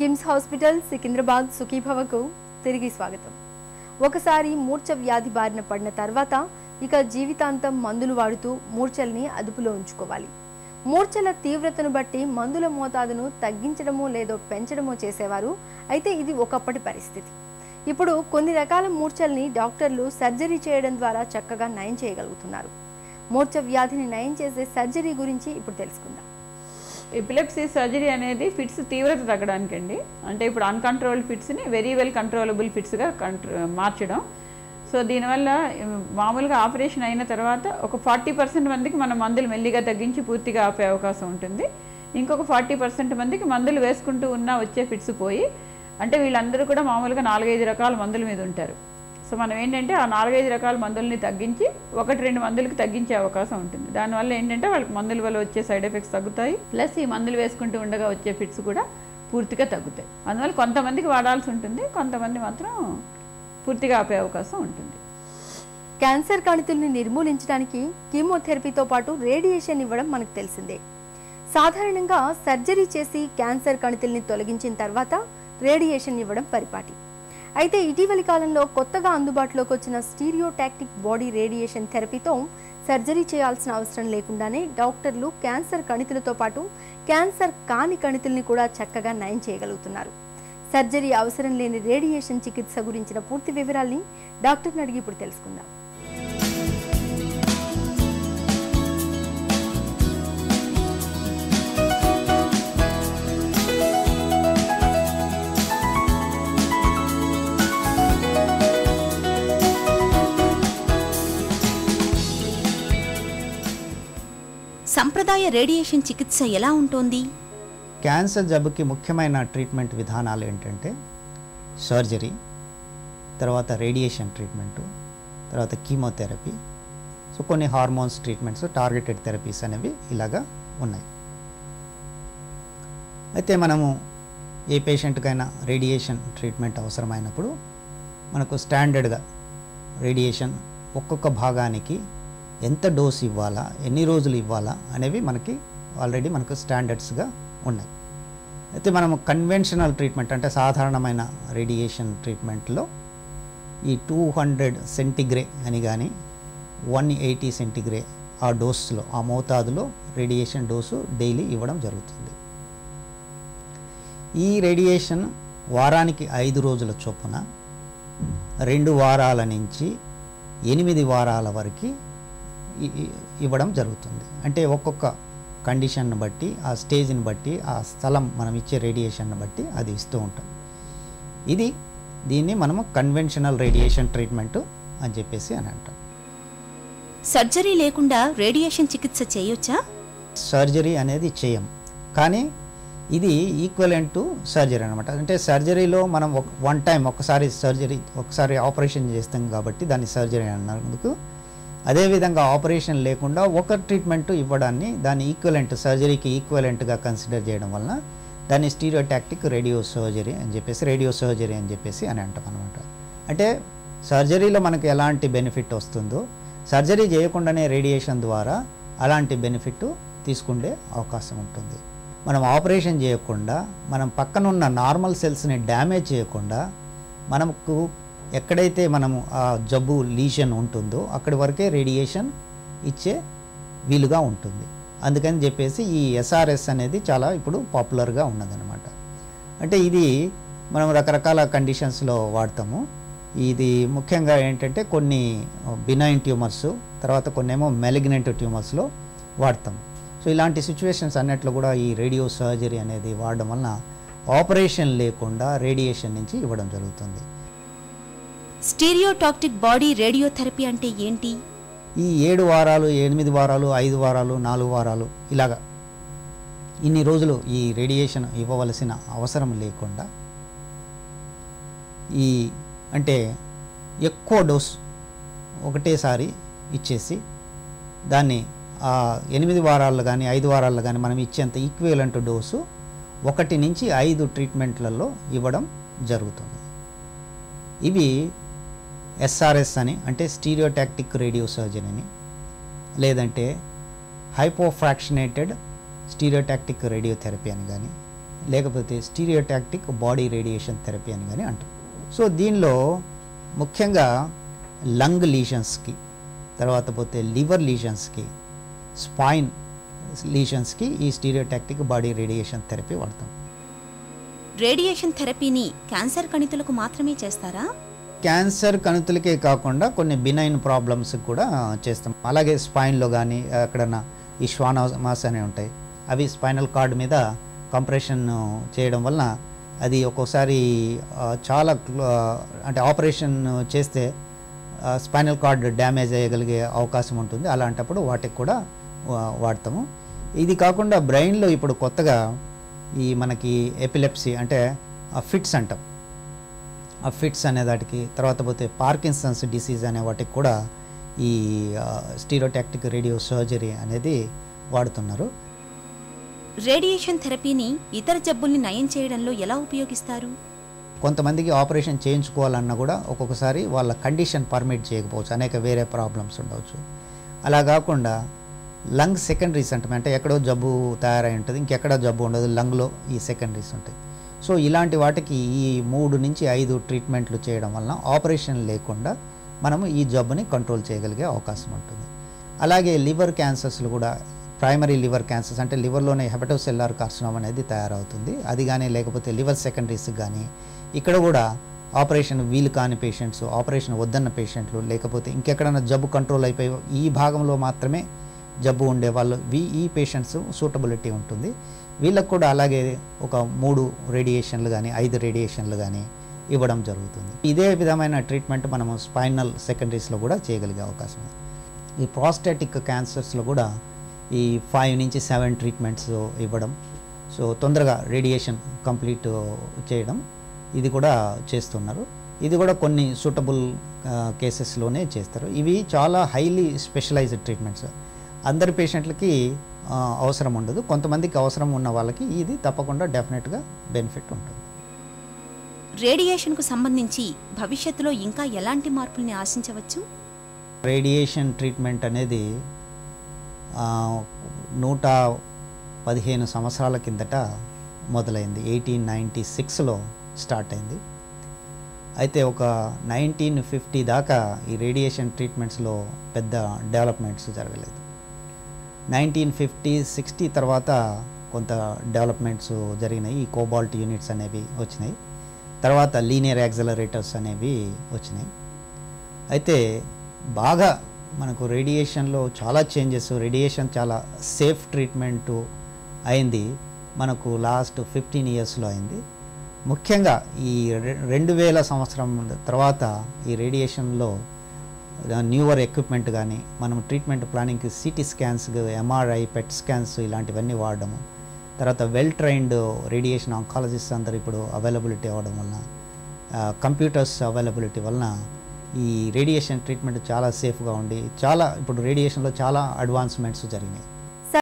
KIMS hospital Secunderabad సుఖీభవకు తిరిగి స్వాగతం. ఒకసారి మూర్ఛ వ్యాధి బారిన పడిన తర్వాత ఇక జీవితాంతం మందులు వాడుతూ మూర్ఛల్ని అదుపులో ఉంచుకోవాలి. మూర్ఛల తీవ్రతను బట్టి మందుల మోతాదును తగ్గించడమో లేదో పెంచడమో చేసేవారు అయితే ఇది ఒకప్పటి పరిస్థితి. ఇప్పుడు కొన్ని రకాల మూర్ఛల్ని డాక్టర్లు సర్జరీ చేయడం ద్వారా చక్కగా నయం చేయగలుగుతున్నారు. మూర్ఛ వ్యాధిని నయం చేసే సర్జరీ గురించి ఇప్పుడు తెలుసుకుందాం. ఎపిలెప్సీ సర్జరీ అనేది ఫిట్స్ తీవ్రత తగ్గడానికి అండి అంటే ఇప్పుడు అన్కంట్రోల్డ్ ఫిట్స్ని వెరీ వెల్ కంట్రోలబుల్ ఫిట్స్గా కంట్రో మార్చడం. సో దీనివల్ల మామూలుగా ఆపరేషన్ అయిన తర్వాత ఒక ఫార్టీ పర్సెంట్ మందికి మనం మందులు మెల్లిగా తగ్గించి పూర్తిగా ఆపే అవకాశం ఉంటుంది. ఇంకొక ఫార్టీ పర్సెంట్ మందికి మందులు వేసుకుంటూ ఉన్నా వచ్చే ఫిట్స్ పోయి అంటే వీళ్ళందరూ కూడా మామూలుగా నాలుగైదు రకాల మందుల మీద ఉంటారు. సో మనం ఏంటంటే ఆ నాలుగైదు రకాల మందుల్ని తగ్గించి ఒకటి రెండు మందులకి తగ్గించే అవకాశం ఉంటుంది. దానివల్ల ఏంటంటే వాళ్ళకి మందుల వల్ల వచ్చే సైడ్ ఎఫెక్ట్స్ తగ్గుతాయి. ప్లస్ ఈ మందులు వేసుకుంటూ ఉండగా వచ్చే ఫిట్స్ కూడా పూర్తిగా తగ్గుతాయి. అందువల్ల కొంతమందికి వాడాల్సి ఉంటుంది. కొంతమంది మాత్రం పూర్తిగా ఆపే అవకాశం ఉంటుంది. క్యాన్సర్ కణితుల్ని నిర్మూలించడానికి కీమోథెరపీతో పాటు రేడియేషన్ ఇవ్వడం మనకు తెలిసిందే. సాధారణంగా సర్జరీ చేసి క్యాన్సర్ కణితుల్ని తొలగించిన తర్వాత రేడియేషన్ ఇవ్వడం పరిపాటి. అయితే ఇటీవలి కాలంలో కొత్తగా అందుబాటులోకి వచ్చిన స్టీరియోటాక్టిక్ బాడీ రేడియేషన్ థెరపీతో సర్జరీ చేయాల్సిన అవసరం లేకుండానే డాక్టర్లు క్యాన్సర్ కణితులతో పాటు క్యాన్సర్ కాని కణితుల్ని కూడా చక్కగా నయం చేయగలుగుతున్నారు. సర్జరీ అవసరం లేని రేడియేషన్ చికిత్స గురించిన పూర్తి వివరాల్ని డాక్టర్ని అడిగి ఇప్పుడు తెలుసుకుందాం. సంప్రదాయ రేడియేషన్ చికిత్స ఎలా ఉంటుంది? క్యాన్సర్ జబ్బుకి ముఖ్యమైన ట్రీట్మెంట్ విధానాలు ఏంటంటే సర్జరీ తర్వాత రేడియేషన్ ట్రీట్మెంటు తర్వాత కీమోథెరపీ. సో కొన్ని హార్మోన్స్ ట్రీట్మెంట్స్ టార్గెటెడ్ థెరపీస్ అనేవి ఇలాగా ఉన్నాయి. అయితే మనము ఏ పేషెంట్కైనా రేడియేషన్ ట్రీట్మెంట్ అవసరమైనప్పుడు మనకు స్టాండర్డ్గా రేడియేషన్ ఒక్కొక్క భాగానికి ఎంత డోస్ ఇవ్వాలా ఎన్ని రోజులు ఇవ్వాలా అనేవి మనకి ఆల్రెడీ మనకు స్టాండర్డ్స్గా ఉన్నాయి. అయితే మనం కన్వెన్షనల్ ట్రీట్మెంట్ అంటే సాధారణమైన రేడియేషన్ ట్రీట్మెంట్లో ఈ టూ హండ్రెడ్ సెంటిగ్రే అని కానీ వన్ ఎయిటీ సెంటిగ్రే ఆ డోస్లో ఆ మోతాదులో రేడియేషన్ డోసు డైలీ ఇవ్వడం జరుగుతుంది. ఈ రేడియేషన్ వారానికి ఐదు రోజుల చొప్పున రెండు వారాల నుంచి ఎనిమిది వారాల వరకు ఇవ్వడం జరుగుతుంది. అంటే ఒక్కొక్క కండిషన్ని బట్టి ఆ స్టేజ్ని బట్టి ఆ స్థలం మనం ఇచ్చే రేడియేషన్ని బట్టి అది ఇస్తూ ఉంటాం. ఇది దీన్ని మనము కన్వెన్షనల్ రేడియేషన్ ట్రీట్మెంట్ అని చెప్పేసి అని అంటాం. సర్జరీ లేకుండా రేడియేషన్ చికిత్స చేయొచ్చా? సర్జరీ అనేది చేయం. కానీ ఇది ఈక్వలెంట్ టు సర్జరీ అనమాట అంటే సర్జరీలో మనం వన్ టైం ఒకసారి సర్జరీ ఒకసారి ఆపరేషన్ చేస్తాం కాబట్టి దాన్ని సర్జరీ అన్నందుకు అదేవిధంగా ఆపరేషన్ లేకుండా ఒక ట్రీట్మెంట్ ఇవ్వడాన్ని దాన్ని ఈక్వలెంట్ సర్జరీకి ఈక్వలెంట్గా కన్సిడర్ చేయడం వలన దాన్ని స్టీరియోటాక్టిక్ రేడియో సర్జరీ అని చెప్పేసి రేడియో సర్జరీ అని చెప్పేసి అని అంటాం అనమాట అంటే సర్జరీలో మనకు ఎలాంటి బెనిఫిట్ వస్తుందో సర్జరీ చేయకుండానే రేడియేషన్ ద్వారా అలాంటి బెనిఫిట్ తీసుకుండే అవకాశం ఉంటుంది. మనం ఆపరేషన్ చేయకుండా మనం పక్కనున్న నార్మల్ సెల్స్ని డ్యామేజ్ చేయకుండా మనకు ఎక్కడైతే మనము ఆ జబ్బు లీషన్ ఉంటుందో అక్కడి వరకే రేడియేషన్ ఇచ్చే వీలుగా ఉంటుంది. అందుకని చెప్పేసి ఈ ఎస్ఆర్ఎస్ అనేది చాలా ఇప్పుడు పాపులర్గా ఉన్నదనమాట అంటే ఇది మనం రకరకాల కండిషన్స్లో వాడతాము. ఇది ముఖ్యంగా ఏంటంటే కొన్ని బినైన్ ట్యూమర్స్ తర్వాత కొన్ని ఏమో మెలిగ్నెంట్ ట్యూమర్స్లో వాడతాము. సో ఇలాంటి సిచ్యువేషన్స్ అన్నిట్లో కూడా ఈ రేడియో సర్జరీ అనేది వాడడం వలన ఆపరేషన్ లేకుండా రేడియేషన్ నుంచి ఇవ్వడం జరుగుతుంది. స్టీరియోటాక్టిక్ బాడీ రేడియోథెరపీ అంటే ఏంటి? ఈ ఏడు వారాలు ఎనిమిది వారాలు ఐదు వారాలు నాలుగు వారాలు ఇలాగా ఇన్ని రోజులు ఈ రేడియేషన్ ఇవ్వవలసిన అవసరం లేకుండా ఈ అంటే ఎక్కువ డోస్ ఒకటేసారి ఇచ్చేసి దాన్ని ఆ ఎనిమిది వారాల్లో కానీ ఐదు వారాల్లో కానీ మనం ఇచ్చేంత ఈక్వలెంట్ డోసు ఒకటి నుంచి ఐదు ట్రీట్మెంట్లలో ఇవ్వడం జరుగుతుంది. ఇవి ఎస్ఆర్ఎస్ అని అంటే స్టీరియోటాక్టిక్ రేడియో సర్జన్ అని. లేదంటే హైపోఫ్రాక్షనేటెడ్ స్టీరియోటాక్టిక్ రేడియోథెరపీ అని కానీ లేకపోతే స్టీరియోటాక్టిక్ బాడీ రేడియేషన్ థెరపీ అని కానీ అంటారు. సో దీనిలో ముఖ్యంగా లంగ్ లీషన్స్కి తర్వాత పోతే లివర్ లీషన్స్కి స్పైన్ లీషన్స్కి ఈ స్టీరియోటాక్టిక్ బాడీ రేడియేషన్ థెరపీ వాడతాం. రేడియేషన్ థెరపీని క్యాన్సర్ కణితులకు మాత్రమే చేస్తారా? క్యాన్సర్ కణుతులకే కాకుండా కొన్ని బినైన్ ప్రాబ్లమ్స్ కూడా చేస్తాం. అలాగే స్పైన్లో కానీ ఎక్కడన్నా ఈ శ్వానమాస్ అనే ఉంటాయి. అవి స్పైనల్ కార్డ్ మీద కంప్రెషన్ చేయడం వలన అది ఒక్కోసారి చాలా అంటే ఆపరేషన్ చేస్తే స్పైనల్ కార్డ్ డ్యామేజ్ అయ్యగలిగే అవకాశం ఉంటుంది. అలాంటప్పుడు వాటికి కూడా వా- వాడతాము. ఇది కాకుండా బ్రెయిన్లో ఇప్పుడు కొత్తగా ఈ మనకి ఎపిలెప్సీ అంటే ఫిట్స్ అంటాం. ఆ ఫిట్స్ అనే దాటికి తర్వాత పోతే పార్కిన్సన్స్ డిసీజ్ అనే వాటికి కూడా ఈ స్టీరోటాక్టిక్ రేడియో సర్జరీ అనేది వాడుతున్నారు. రేడియేషన్ థెరపీని ఇతర జబ్బుల్ని నయం చేయడంలో ఎలా ఉపయోగిస్తారు? కొంతమందికి ఆపరేషన్ చేయించుకోవాలన్నా కూడా ఒక్కొక్కసారి వాళ్ళ కండిషన్ పర్మిట్ చేయకపోవచ్చు. అనేక వేరే ప్రాబ్లమ్స్ ఉండవచ్చు. అలా కాకుండా లంగ్ సెకండరీస్ అంటాం. అంటే ఎక్కడో జబ్బు తయారై ఉంటుంది ఇంకెక్కడ జబ్బు ఉండదు లంగ్లో ఈ సెకండరీస్ ఉంటాయి. సో ఇలాంటి వాటికి ఈ మూడు నుంచి ఐదు ట్రీట్మెంట్లు చేయడం వలన ఆపరేషన్ లేకుండా మనము ఈ జబ్బుని కంట్రోల్ చేయగలిగే అవకాశం ఉంటుంది. అలాగే లివర్ క్యాన్సర్స్లు కూడా ప్రైమరీ లివర్ క్యాన్సర్స్ అంటే లివర్లోనే హెపటోసెల్లార్ కార్సినోమ్ అనేది తయారవుతుంది. అది కానీ లేకపోతే లివర్ సెకండరీస్ కానీ ఇక్కడ కూడా ఆపరేషన్ వీలు కాని పేషెంట్స్ ఆపరేషన్ వద్దన్న పేషెంట్లు లేకపోతే ఇంకెక్కడైనా జబ్బు కంట్రోల్ అయిపోయి ఈ భాగంలో మాత్రమే జబ్బు ఉండే వాళ్ళు వీ ఈ పేషెంట్స్ సూటబిలిటీ ఉంటుంది. వీళ్ళకు కూడా అలాగే ఒక మూడు రేడియేషన్లు కానీ ఐదు రేడియేషన్లు కానీ ఇవ్వడం జరుగుతుంది. ఇదే విధమైన ట్రీట్మెంట్ మనము స్పైనల్ సెకండరీస్లో కూడా చేయగలిగే అవకాశం ఉంది. ఈ ప్రాస్టాటిక్ క్యాన్సర్స్లో కూడా ఈ ఫైవ్ నుంచి సెవెన్ ట్రీట్మెంట్స్ ఇవ్వడం. సో తొందరగా రేడియేషన్ కంప్లీట్ చేయడం ఇది కూడా చేస్తున్నారు. ఇది కూడా కొన్ని సూటబుల్ కేసెస్లోనే చేస్తారు. ఇవి చాలా హైలీ స్పెషలైజ్డ్ ట్రీట్మెంట్స్ అందరి పేషెంట్లకి అవసరం ఉండదు. కొంతమందికి అవసరం ఉన్న వాళ్ళకి ఇది తప్పకుండా డెఫినెట్గా బెనిఫిట్ ఉంటుంది. రేడియేషన్కు సంబంధించి భవిష్యత్తులో ఇంకా ఎలాంటి మార్పుల్ని ఆశించవచ్చు? రేడియేషన్ ట్రీట్మెంట్ అనేది నూట పదిహేను సంవత్సరాల కిందట మొదలైంది. ఎయిటీన్ నైంటీ సిక్స్లో స్టార్ట్ అయింది. అయితే ఒక నైన్టీన్ ఫిఫ్టీ దాకా ఈ రేడియేషన్ ట్రీట్మెంట్స్లో పెద్ద డెవలప్మెంట్స్ జరగలేదు. నైన్టీన్ ఫిఫ్టీ సిక్స్టీ తర్వాత కొంత డెవలప్మెంట్స్ జరిగినాయి. ఈ కోబాల్ట్ యూనిట్స్ అనేవి వచ్చినాయి. తర్వాత లీనియర్ యాక్సలరేటర్స్ అనేవి వచ్చినాయి. అయితే బాగా మనకు రేడియేషన్లో చాలా చేంజెస్ రేడియేషన్ చాలా సేఫ్ ట్రీట్మెంట్ అయింది. మనకు లాస్ట్ ఫిఫ్టీన్ ఇయర్స్లో అయింది. ముఖ్యంగా ఈ రెండు వేల సంవత్సరం తర్వాత ఈ రేడియేషన్లో న్యూవర్ ఎక్విప్మెంట్ కానీ మనం treatment ప్లానింగ్కి CT scans MRI PET scans ఇలాంటివన్నీ వాడడము. తర్వాత వెల్ ట్రైన్డ్ రేడియేషన్ ఆంకాలజిస్ట్ అందరు ఇప్పుడు అవైలబిలిటీ అవ్వడం వలన కంప్యూటర్స్ అవైలబిలిటీ వలన ఈ రేడియేషన్ ట్రీట్మెంట్ చాలా సేఫ్గా ఉండి చాలా ఇప్పుడు రేడియేషన్లో చాలా అడ్వాన్స్మెంట్స్ జరిగినాయి.